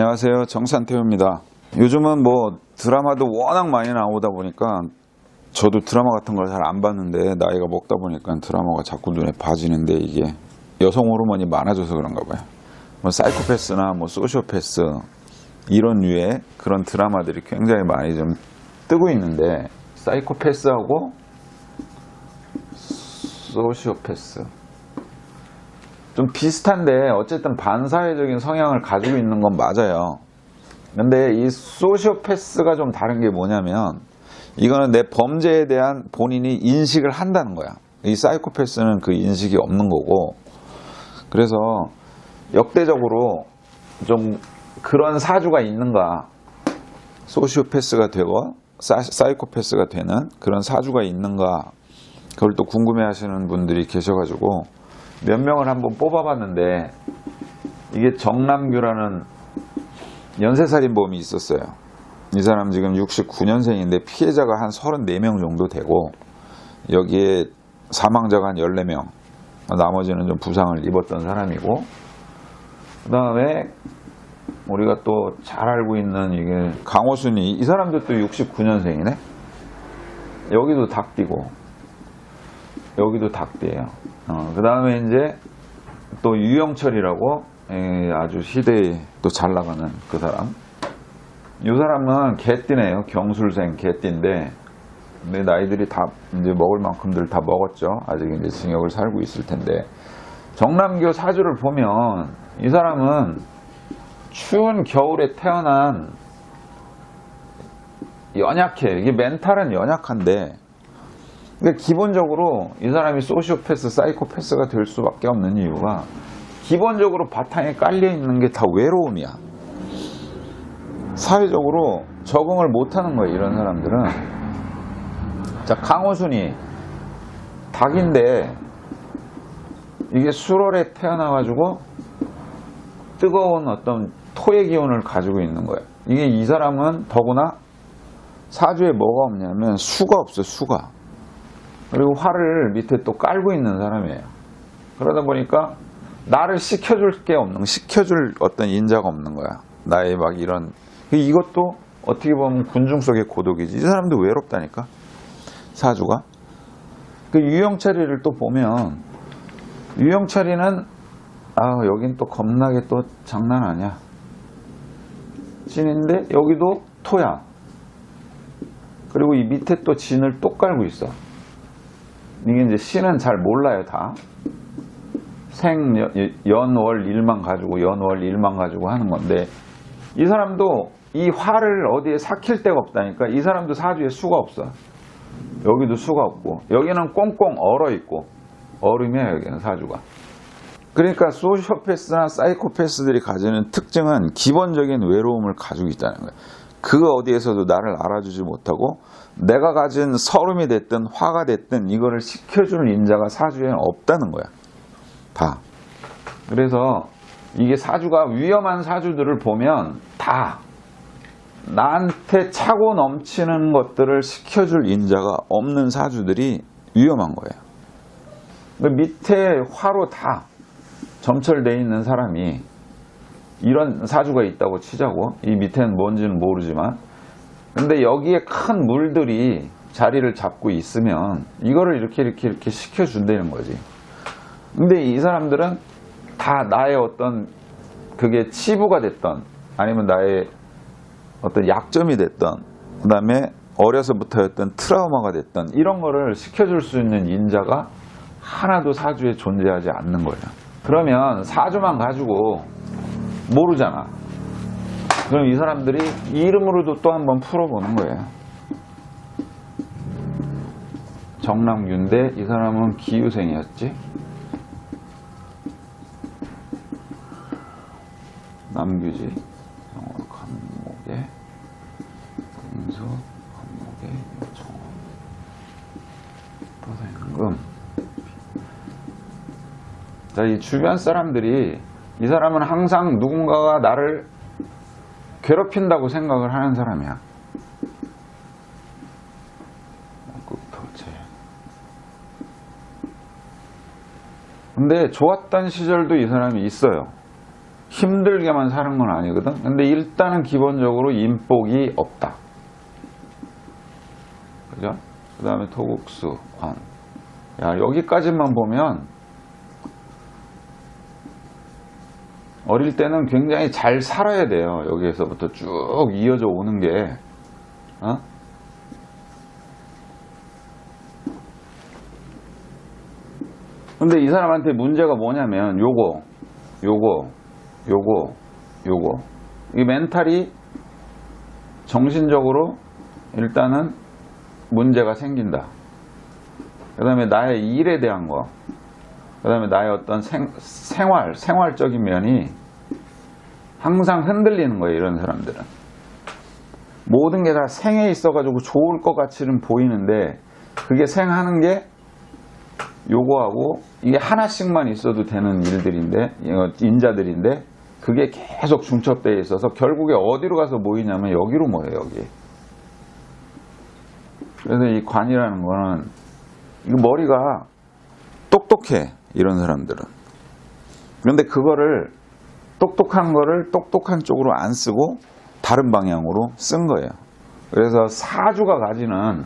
안녕하세요. 정산태우입니다. 요즘은 뭐 드라마도 워낙 많이 나오다 보니까 저도 드라마 같은 걸 잘 안 봤는데 나이가 먹다 보니까 드라마가 자꾸 눈에 봐지는데 이게 여성 호르몬이 많아져서 그런가 봐요. 뭐 사이코패스나 뭐 소시오패스 이런 류의 그런 드라마들이 굉장히 많이 좀 뜨고 있는데 사이코패스하고 소시오패스 좀 비슷한데 어쨌든 반사회적인 성향을 가지고 있는 건 맞아요. 근데 이 소시오패스가 좀 다른 게 뭐냐면 이거는 내 범죄에 대한 본인이 인식을 한다는 거야. 이 사이코패스는 그 인식이 없는 거고 그래서 역대적으로 좀 그런 사주가 있는가 소시오패스가 되고 사, 사이코패스가 되는 그런 사주가 있는가 그걸 또 궁금해 하시는 분들이 계셔가지고 몇 명을 한번 뽑아봤는데 이게 정남규라는 연쇄살인범이 있었어요. 이 사람 지금 69년생인데 피해자가 한 34명 정도 되고 여기에 사망자가 한 14명 나머지는 좀 부상을 입었던 사람이고 그 다음에 우리가 또 잘 알고 있는 이게 강호순이 이 사람도 또 69년생이네 여기도 닭띠고 여기도 닭띠예요. 그 다음에 이제 또 유영철이라고 에, 아주 시대에 또 잘 나가는 그 사람. 이 사람은 개띠네요. 경술생 개띠인데 근데 나이들이 다 이제 먹을 만큼들 다 먹었죠. 아직 이제 징역을 살고 있을 텐데. 정남교 사주를 보면 이 사람은 추운 겨울에 태어난 연약해. 이게 멘탈은 연약한데 근데 기본적으로 이 사람이 소시오패스, 사이코패스가 될 수밖에 없는 이유가 기본적으로 바탕에 깔려 있는 게 다 외로움이야. 사회적으로 적응을 못 하는 거예요. 이런 사람들은. 자 강호순이 닭인데 이게 수월에 태어나가지고 뜨거운 어떤 토의 기운을 가지고 있는 거예요. 이게 이 사람은 더구나 사주에 뭐가 없냐면 수가 없어요, 수가. 그리고 활을 밑에 또 깔고 있는 사람이에요. 그러다 보니까 나를 시켜줄 게 없는, 시켜줄 어떤 인자가 없는 거야. 나의 막 이런. 이것도 어떻게 보면 군중 속의 고독이지. 이 사람도 외롭다니까. 사주가. 그 유영철이를 또 보면, 유영철이는 아, 여긴 또 겁나게 또 장난 아니야. 진인데 여기도 토야. 그리고 이 밑에 또 진을 또 깔고 있어. 이게 이제 신은 잘 몰라요, 다. 생, 연, 월, 일만 가지고, 연, 월, 일만 가지고 하는 건데, 이 사람도 이 화를 어디에 삭힐 데가 없다니까, 이 사람도 사주에 수가 없어. 여기도 수가 없고, 여기는 꽁꽁 얼어 있고, 얼음이야, 여기는 사주가. 그러니까 소시오패스나 사이코패스들이 가지는 특징은 기본적인 외로움을 가지고 있다는 거예요. 그 어디에서도 나를 알아주지 못하고 내가 가진 서름이 됐든 화가 됐든 이거를 시켜주는 인자가 사주에는 없다는 거야. 다. 그래서 이게 사주가 위험한 사주들을 보면 다 나한테 차고 넘치는 것들을 시켜줄 인자가 없는 사주들이 위험한 거예요. 그 밑에 화로 다 점철되어 있는 사람이 이런 사주가 있다고 치자고. 이 밑에는 뭔지는 모르지만. 근데 여기에 큰 물들이 자리를 잡고 있으면 이거를 이렇게 이렇게 이렇게 시켜준다는 거지. 근데 이 사람들은 다 나의 어떤 그게 치부가 됐던 아니면 나의 어떤 약점이 됐던 그 다음에 어려서부터였던 트라우마가 됐던 이런 거를 시켜줄 수 있는 인자가 하나도 사주에 존재하지 않는 거예요. 그러면 사주만 가지고 모르잖아. 그럼 이 사람들이 이름으로도 또 한번 풀어보는 거예요. 정남규인데 이 사람은 기유생이었지. 남규지. 영어 간목에 금수 간목에 요청어 도생금 자, 이 주변 사람들이 이 사람은 항상 누군가가 나를 괴롭힌다고 생각을 하는 사람이야. 근데 좋았던 시절도 이 사람이 있어요. 힘들게만 사는 건 아니거든. 근데 일단은 기본적으로 인복이 없다. 그죠? 그 다음에 토국수, 관. 야, 여기까지만 보면 어릴 때는 굉장히 잘 살아야 돼요. 여기에서부터 쭉 이어져 오는 게. 어? 근데 이 사람한테 문제가 뭐냐면 요거, 요거, 요거, 요거. 이 멘탈이 정신적으로 일단은 문제가 생긴다. 그 다음에 나의 일에 대한 거. 그 다음에 나의 어떤 생, 생활, 생활적인 면이 항상 흔들리는 거예요, 이런 사람들은. 모든 게 다 생에 있어가지고 좋을 것 같이는 보이는데, 그게 생하는 게 요거하고 이게 하나씩만 있어도 되는 일들인데, 인자들인데, 그게 계속 중첩되어 있어서 결국에 어디로 가서 모이냐면 여기로 모여요, 여기. 그래서 이 관이라는 거는, 이거 머리가 똑똑해, 이런 사람들은. 그런데 그거를, 똑똑한 거를 똑똑한 쪽으로 안 쓰고 다른 방향으로 쓴 거예요. 그래서 사주가 가지는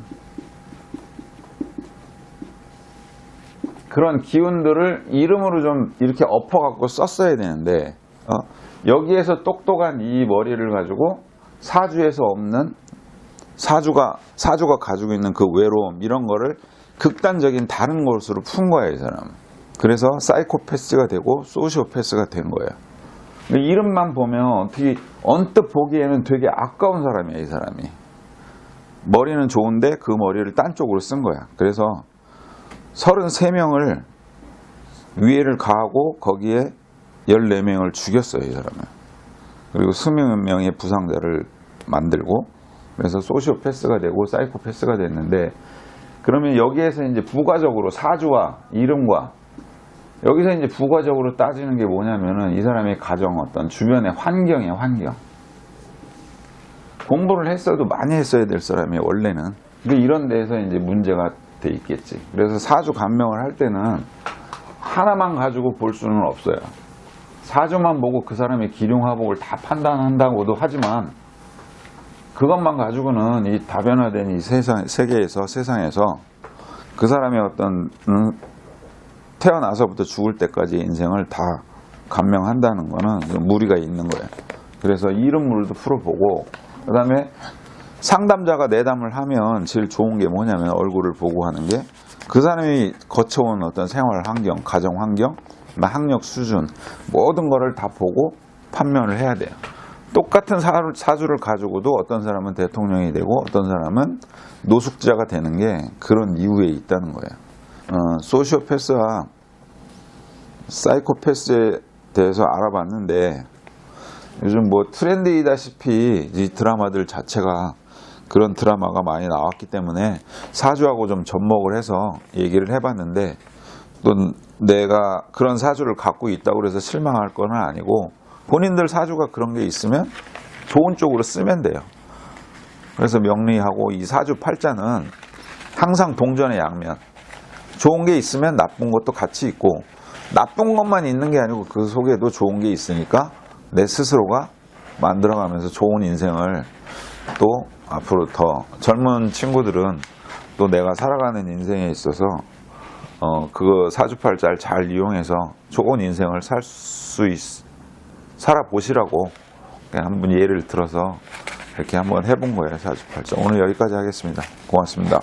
그런 기운들을 이름으로 좀 이렇게 엎어갖고 썼어야 되는데, 어? 여기에서 똑똑한 이 머리를 가지고 사주에서 없는 사주가, 사주가 가지고 있는 그 외로움, 이런 거를 극단적인 다른 것으로 푼 거야, 이 사람. 그래서 사이코패스가 되고 소시오패스가 된 거예요. 이름만 보면 어떻게 언뜻 보기에는 되게 아까운 사람이야, 이 사람이. 머리는 좋은데 그 머리를 딴 쪽으로 쓴 거야. 그래서 33명을 위해를 가하고 거기에 14명을 죽였어요, 이 사람은. 그리고 20명의 부상자를 만들고 그래서 소시오패스가 되고 사이코패스가 됐는데 그러면 여기에서 이제 부가적으로 사주와 이름과 여기서 이제 부가적으로 따지는 게 뭐냐면은 이 사람의 가정 어떤 주변의 환경의 환경. 공부를 했어도 많이 했어야 될 사람이 원래는. 근데 이런 데서 이제 문제가 돼 있겠지. 그래서 사주 감명을 할 때는 하나만 가지고 볼 수는 없어요. 사주만 보고 그 사람의 기륭화복을 다 판단한다고도 하지만 그것만 가지고는 이 다변화된 이 세상, 세계에서, 세상에서 그 사람의 어떤, 음, 태어나서부터 죽을 때까지 인생을 다 감명한다는 거는 무리가 있는 거예요. 그래서 이런 물도 풀어보고, 그 다음에 상담자가 내담을 하면 제일 좋은 게 뭐냐면 얼굴을 보고 하는 게 그 사람이 거쳐온 어떤 생활 환경, 가정 환경, 뭐 학력 수준, 모든 거를 다 보고 판명을 해야 돼요. 똑같은 사- 사주를 가지고도 어떤 사람은 대통령이 되고 어떤 사람은 노숙자가 되는 게 그런 이유에 있다는 거예요. 어, 소시오패스와 사이코패스에 대해서 알아봤는데 요즘 뭐 트렌드이다시피 이 드라마들 자체가 그런 드라마가 많이 나왔기 때문에 사주하고 좀 접목을 해서 얘기를 해봤는데 또 내가 그런 사주를 갖고 있다고 해서 실망할 건 아니고 본인들 사주가 그런 게 있으면 좋은 쪽으로 쓰면 돼요. 그래서 명리하고 이 사주 팔자는 항상 동전의 양면. 좋은 게 있으면 나쁜 것도 같이 있고 나쁜 것만 있는 게 아니고 그 속에도 좋은 게 있으니까 내 스스로가 만들어가면서 좋은 인생을 또 앞으로 더 젊은 친구들은 또 내가 살아가는 인생에 있어서 어 그거 사주팔자를 잘 이용해서 좋은 인생을 살 수 있, 살아보시라고 한번 예를 들어서 이렇게 한번 해본 거예요 사주팔자. 오늘 여기까지 하겠습니다. 고맙습니다